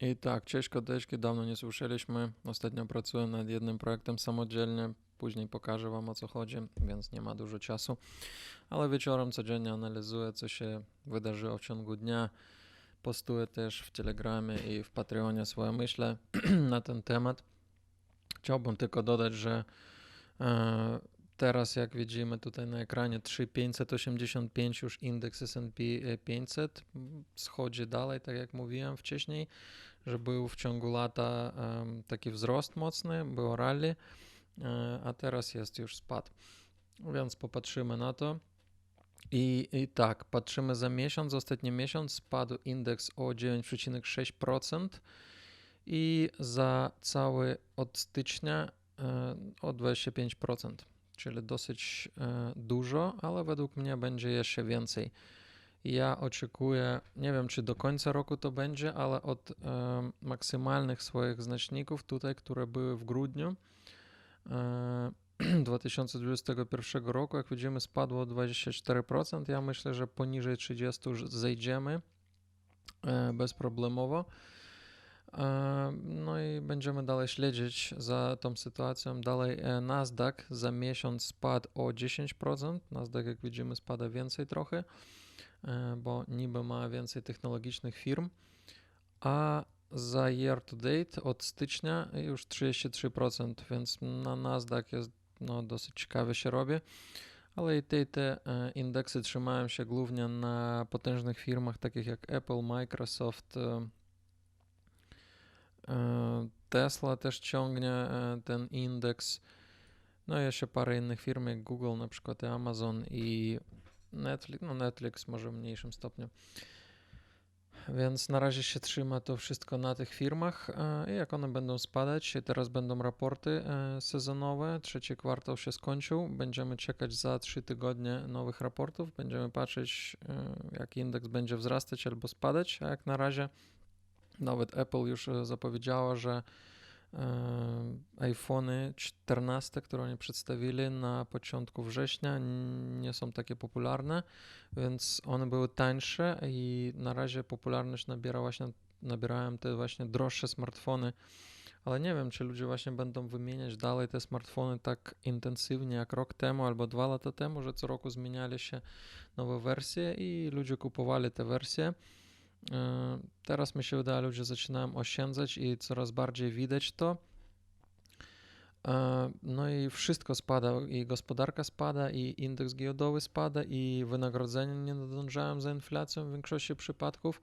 I tak, cześć kodeczki, dawno nie słyszeliśmy. Ostatnio pracuję nad jednym projektem samodzielnie. Później pokażę Wam o co chodzi, więc nie ma dużo czasu. Ale wieczorem codziennie analizuję, co się wydarzyło w ciągu dnia. Postuję też w Telegramie i w Patreonie swoje myśli na ten temat. Chciałbym tylko dodać, że e, teraz jak widzimy tutaj na ekranie 3585 już indeks S&P 500 schodzi dalej, tak jak mówiłem wcześniej, że był w ciągu lata um, taki wzrost mocny, było rally, e, a teraz jest już spad. Więc popatrzymy na to. I, I tak, patrzymy za miesiąc, ostatni miesiąc spadł indeks o 9,6% i za cały od stycznia e, o 25% czyli dosyć e, dużo, ale według mnie będzie jeszcze więcej. Ja oczekuję, nie wiem czy do końca roku to będzie, ale od e, maksymalnych swoich znaczników tutaj, które były w grudniu 2021 e, roku, jak widzimy, spadło o 24%. Ja myślę, że poniżej 30 już zejdziemy bezproblemowo. No i będziemy dalej śledzić za tą sytuacją. Dalej e, Nasdaq za miesiąc spadł o 10%. Nasdaq, jak widzimy, spada więcej trochę, e, bo niby ma więcej technologicznych firm. A za year to date od stycznia już 33%, więc na Nasdaq jest no, dosyć ciekawie się robi. Ale i te, te e, indeksy trzymają się głównie na potężnych firmach takich jak Apple, Microsoft, Tesla też ciągnie e, ten indeks. No i jeszcze parę innych firm jak Google, na przykład Amazon i Netflix, no Netflix może w mniejszym stopniu. Więc na razie się trzyma to wszystko na tych firmach e, i jak one będą spadać, teraz będą raporty sezonowe, trzeci kwartał się skończył, będziemy czekać za trzy tygodnie nowych raportów, będziemy patrzeć jak indeks będzie wzrastać albo spadać, a jak na razie nawet Apple już e, zapowiedziała, że e, iPhony 14, które oni przedstawili na początku września, nie są takie popularne, więc one były tańsze i na razie popularność nabiera właśnie, nabierają te właśnie droższe smartfony. Ale nie wiem, czy ludzie właśnie będą wymieniać dalej te smartfony tak intensywnie jak rok temu albo dwa lata temu, że co roku zmieniali się nowe wersje i ludzie kupowali te wersje. E, teraz mi się wydaje, ludzie zaczynają oszczędzać i coraz bardziej widać to. E, no i wszystko spada, i gospodarka spada, i indeks giełdowy spada, i wynagrodzenia nie nadążają za inflacją w większości przypadków.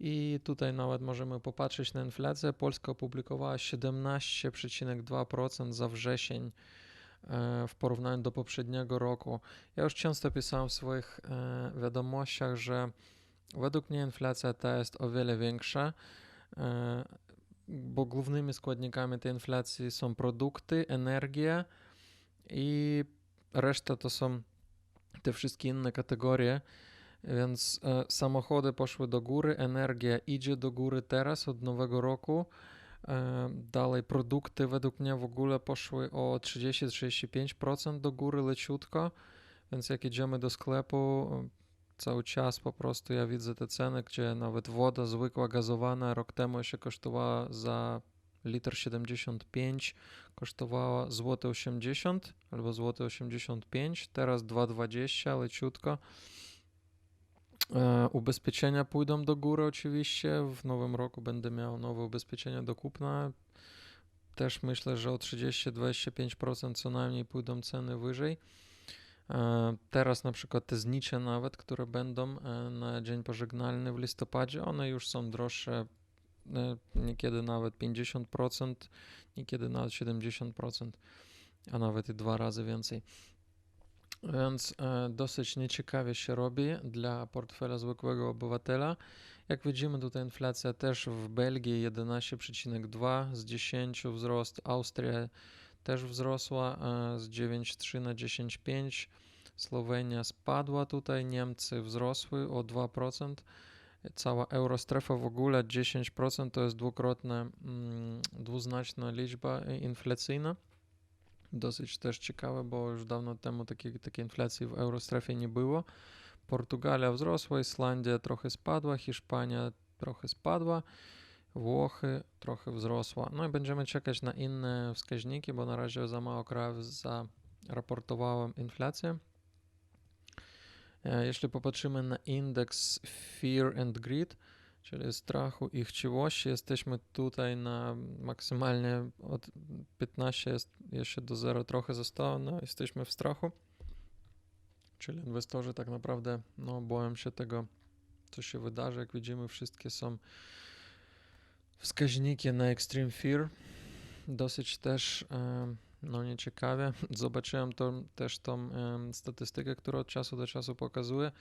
I tutaj nawet możemy popatrzeć na inflację. Polska opublikowała 17,2% za wrzesień e, w porównaniu do poprzedniego roku. Ja już często pisałem w swoich wiadomościach, że Według mnie inflacja ta jest o wiele większa, e, bo głównymi składnikami tej inflacji są produkty, energia i reszta to są te wszystkie inne kategorie. Więc e, samochody poszły do góry, energia idzie do góry teraz od nowego roku. E, dalej produkty według mnie w ogóle poszły o 30-35% do góry leciutko, więc jak idziemy do sklepu, cały czas po prostu ja widzę te ceny, gdzie nawet woda zwykła gazowana rok temu się kosztowała za litr 75 kosztowała złote 80 albo złote 85, teraz 2,20 leciutko. E, ubezpieczenia pójdą do góry oczywiście. W nowym roku będę miał nowe ubezpieczenia do kupna. Też myślę, że o 30-25% co najmniej pójdą ceny wyżej. E, teraz na przykład te znicze nawet, które będą e, na dzień pożegnalny w listopadzie, one już są droższe e, niekiedy nawet 50%, niekiedy nawet 70%, a nawet i dwa razy więcej. Więc dosyć nieciekawie się robi dla portfela zwykłego obywatela. Jak widzimy, tutaj inflacja też w Belgii 11,2 z 10 wzrost, Austria też wzrosła e, z 9,3 na 10,5. Słowenia spadła tutaj, Niemcy wzrosły o 2%. Cała eurostrefa w ogóle 10% to jest dwukrotna, mm, dwuznaczna liczba inflacyjna. Dosyć też ciekawe, bo już dawno temu takiej, takiej inflacji w eurostrefie nie było. Portugalia wzrosła, Islandia trochę spadła, Hiszpania trochę spadła. Włochy trochę wzrosła. No i będziemy czekać na inne wskaźniki, bo na razie za mało krajów zaraportowałem inflację. E, jeśli popatrzymy na indeks Fear and Greed, czyli strachu i chciwości, jesteśmy tutaj na maksymalnie od 15 jest jeszcze do 0 trochę zostało, no jesteśmy w strachu. Czyli inwestorzy tak naprawdę no, boją się tego, co się wydarzy. Jak widzimy, wszystkie są wskaźniki na Extreme Fear. Dosyć też no nieciekawie. Zobaczyłem to, też tą statystykę, która od czasu do czasu pokazuje.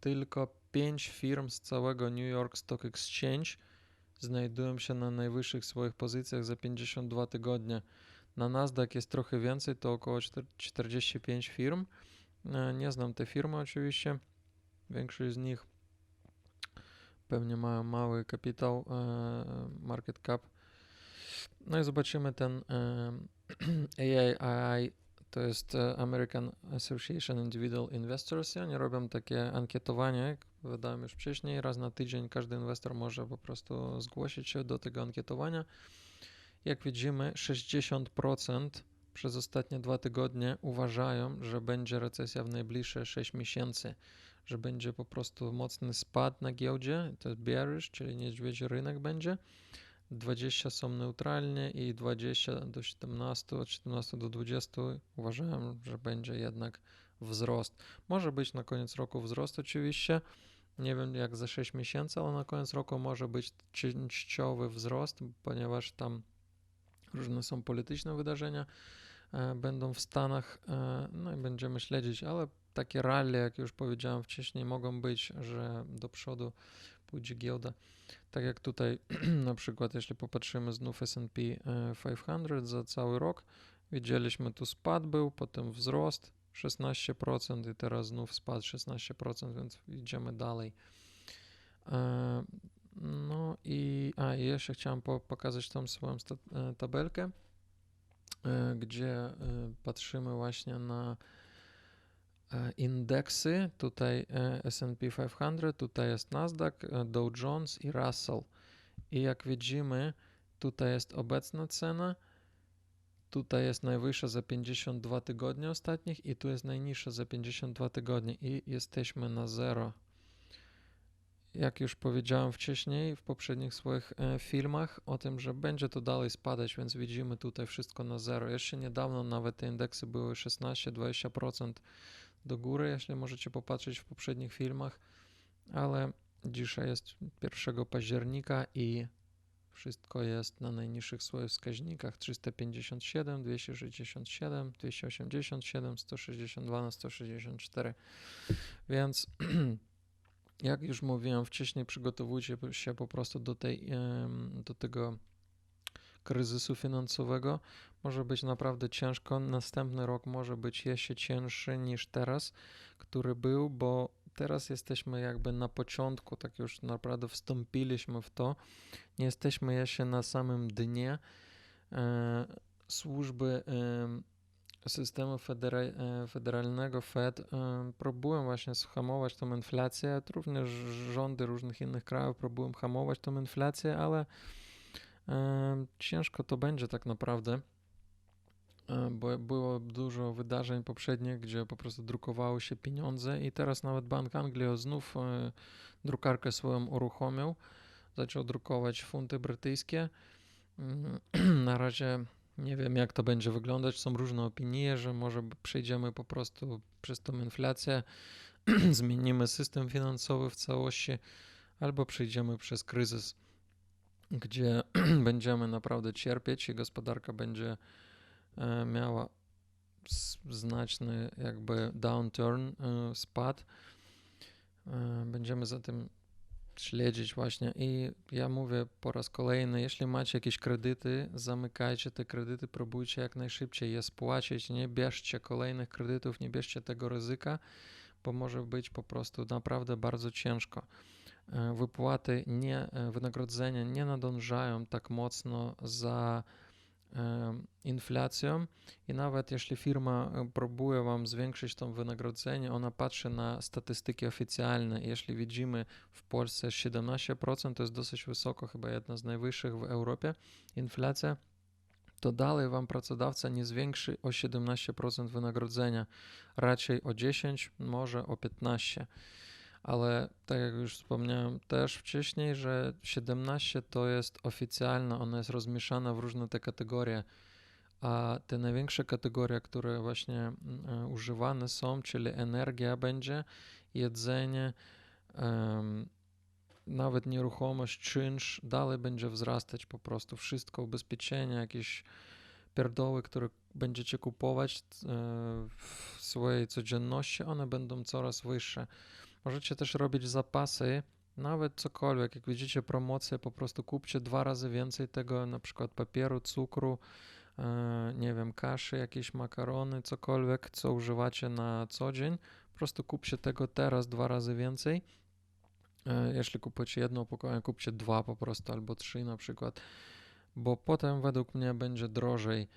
Tylko 5 firm z całego New York Stock Exchange znajdują się na najwyższych swoich pozycjach za 52 tygodnie. Na Nasdaq jest trochę więcej, to około 45 firm. E, nie znam te firmy oczywiście. Większość z nich pewnie mają mały kapitał, e, market cap. No i zobaczymy ten AAII, to jest e, American Association Individual Investors. I oni robią takie ankietowanie, jak wydałem już wcześniej, raz na tydzień każdy inwestor może po prostu zgłosić się do tego ankietowania. Jak widzimy, 60% przez ostatnie dwa tygodnie uważają, że będzie recesja w najbliższe 6 miesięcy, że będzie po prostu mocny spad na giełdzie, to jest bearish, czyli niedźwiedzi rynek będzie. 20 są neutralnie i 20 do 17, od 17 do 20 uważają, że będzie jednak wzrost. Może być na koniec roku wzrost oczywiście, nie wiem jak za 6 miesięcy, ale na koniec roku może być częściowy wzrost, ponieważ tam różne są polityczne wydarzenia, e, będą w Stanach, e, no i będziemy śledzić, ale takie rally, jak już powiedziałem wcześniej, mogą być, że do przodu pójdzie giełda. Tak jak tutaj na przykład, jeśli popatrzymy znów S&P 500 za cały rok, widzieliśmy tu spad był, potem wzrost 16% i teraz znów spad 16%, więc idziemy dalej. E, no i a, jeszcze chciałem pokazać tą swoją e, tabelkę, e, gdzie patrzymy właśnie na E, indeksy, tutaj e, S&P 500, tutaj jest Nasdaq, e, Dow Jones i Russell. I jak widzimy, tutaj jest obecna cena, tutaj jest najwyższa za 52 tygodnie ostatnich i tu jest najniższa za 52 tygodnie i jesteśmy na zero. Jak już powiedziałem wcześniej w poprzednich swoich filmach o tym, że będzie to dalej spadać, więc widzimy tutaj wszystko na zero. Jeszcze niedawno nawet te indeksy były 16-20% do góry, jeśli możecie popatrzeć w poprzednich filmach, ale dzisiaj jest 1 października i wszystko jest na najniższych swoich wskaźnikach 357, 267, 287, 162 na 164. Więc jak już mówiłem wcześniej, przygotowujcie się po prostu do, tej, do tego kryzysu finansowego. Może być naprawdę ciężko. Następny rok może być jeszcze cięższy niż teraz, który był, bo teraz jesteśmy jakby na początku, tak już naprawdę wstąpiliśmy w to. Nie jesteśmy jeszcze na samym dnie. E, służby e, systemu e, federalnego Fed e, próbują właśnie hamować tą inflację, również rządy różnych innych krajów próbują hamować tą inflację, ale Ciężko to będzie tak naprawdę, bo było dużo wydarzeń poprzednich, gdzie po prostu drukowały się pieniądze i teraz nawet Bank Anglii znów e, drukarkę swoją uruchomił, zaczął drukować funty brytyjskie. Mm, na razie nie wiem, jak to będzie wyglądać. Są różne opinie, że może przejdziemy po prostu przez tą inflację, zmienimy system finansowy w całości, albo przejdziemy przez kryzys gdzie będziemy naprawdę cierpieć i gospodarka będzie e, miała znaczny jakby downturn, e, spad. E, będziemy za tym śledzić właśnie i ja mówię po raz kolejny, jeśli macie jakieś kredyty, zamykajcie te kredyty, próbujcie jak najszybciej je spłacić, nie bierzcie kolejnych kredytów, nie bierzcie tego ryzyka, bo może być po prostu naprawdę bardzo ciężko. E, wypłaty, nie, e, wynagrodzenia nie nadążają tak mocno za e, inflacją i nawet jeśli firma próbuje wam zwiększyć to wynagrodzenie, ona patrzy na statystyki oficjalne. Jeśli widzimy w Polsce 17%, to jest dosyć wysoko, chyba jedna z najwyższych w Europie inflacja, to dalej wam pracodawca nie zwiększy o 17% wynagrodzenia, raczej o 10, może o 15. Ale tak jak już wspomniałem też wcześniej, że 17 to jest oficjalna, ona jest rozmieszana w różne te kategorie, a te największe kategorie, które właśnie mm, używane są, czyli energia będzie, jedzenie, em, nawet nieruchomość, czynsz dalej będzie wzrastać po prostu. Wszystko, ubezpieczenia, jakieś pierdoły, które będziecie kupować e, w swojej codzienności, one będą coraz wyższe. Możecie też robić zapasy, nawet cokolwiek. Jak widzicie promocję, po prostu kupcie dwa razy więcej tego, na przykład papieru, cukru, e, nie wiem, kaszy, jakieś makarony, cokolwiek, co używacie na co dzień. Po prostu kupcie tego teraz dwa razy więcej. E, Jeśli kupujecie jedno opakowanie, kupcie dwa po prostu albo trzy na przykład, bo potem według mnie będzie drożej.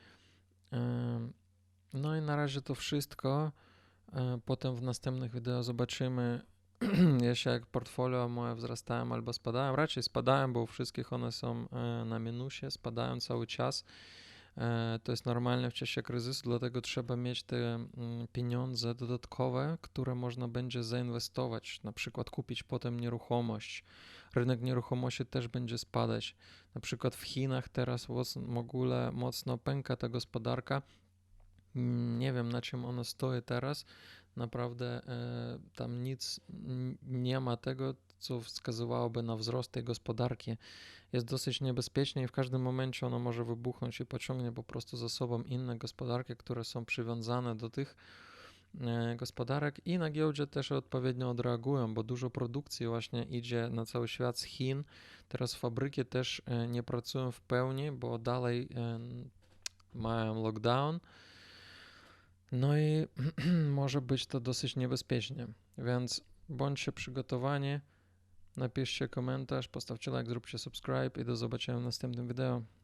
E, No i na razie to wszystko. Potem w następnych wideo zobaczymy, jeśli jak portfolio moje wzrastają albo spadają. Raczej spadają, bo u wszystkich one są e, na minusie, spadają cały czas. E, To jest normalne w czasie kryzysu, dlatego trzeba mieć te mm, pieniądze dodatkowe, które można będzie zainwestować, na przykład kupić potem nieruchomość. Rynek nieruchomości też będzie spadać. Na przykład w Chinach teraz w ogóle mocno pęka ta gospodarka. Mm, Nie wiem na czym ona stoi teraz. Naprawdę e, tam nic nie ma tego, co wskazywałoby na wzrost tej gospodarki. Jest dosyć niebezpiecznie i w każdym momencie ona może wybuchnąć i pociągnie po prostu za sobą inne gospodarki, które są przywiązane do tych e, gospodarek i na giełdzie też odpowiednio odreagują, bo dużo produkcji właśnie idzie na cały świat z Chin. Teraz fabryki też e, nie pracują w pełni, bo dalej mają lockdown. No i może być to dosyć niebezpiecznie, więc bądźcie przygotowani. Napiszcie komentarz, postawcie like, zróbcie subscribe i do zobaczenia w następnym wideo.